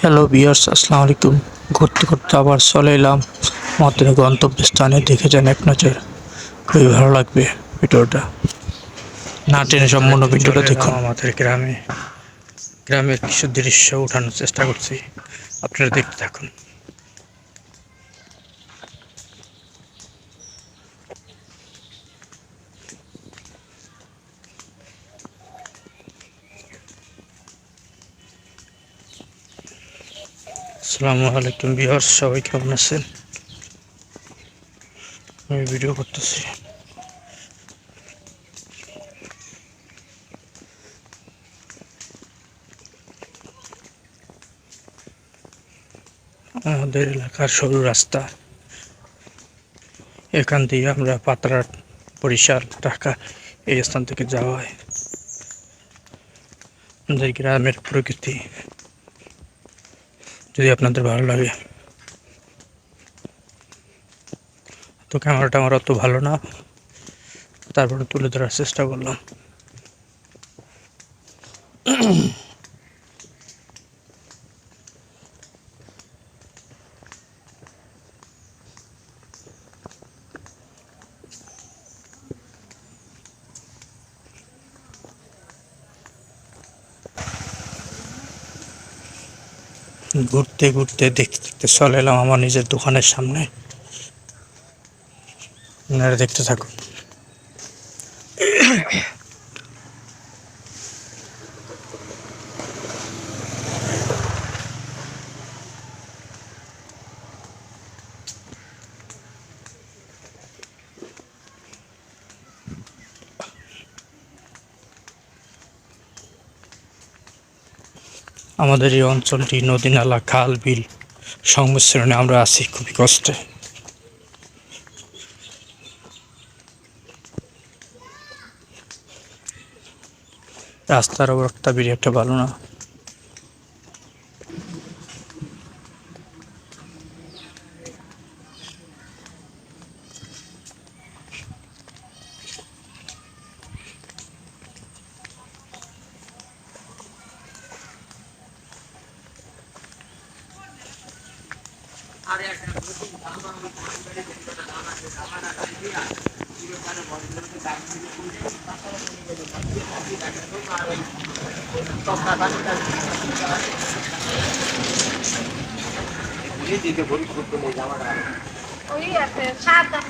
Hello বিয়ার্স আসসালামু আলাইকুম। ঘুরতে ঘুরতে আবার চলে এলাম আমাদের গন্তব্যস্থানে। দেখে যান এক নজর। খুবই ভালো লাগবে ভিডিওটা। না টেনে সম্পূর্ণ ভিডিওটা দেখুন। আমাদের গ্রামে। গ্রামের কিছু দৃশ্য ওঠানোর চেষ্টা করছি। আপনারা দেখতে থাকুন। আসসালামু আলাইকুম বিহার সবাই কেমন আছেন? আমি ভিডিও করতেছি। আমাদের এলাকার সরু রাস্তা। এখান দিয়ে আমরা পাতরা বরিশাল, ঢাকা এই স্থান থেকে যাওয়া হয় আমাদের গ্রামের প্রকৃতি যদি আপনাদের ভালো লাগে। তো ক্যামেরাটা আমার অত ভালো না। তারপরে তুলে ধরার চেষ্টা করলাম। ঘুরতে ঘুরতে দেখতে দেখতে চলে এলাম আমার নিজের দোকানের সামনে। আপনারা দেখতে থাকুন। আমাদের এই অঞ্চলটি নদী, নালা, খাল, বিল সংমিশ্রণে আমরা আছি খুবই কষ্টে। রাস্তার অবস্থা বেরিয়ে একটা ভালো না। ওই আছে সাত দাম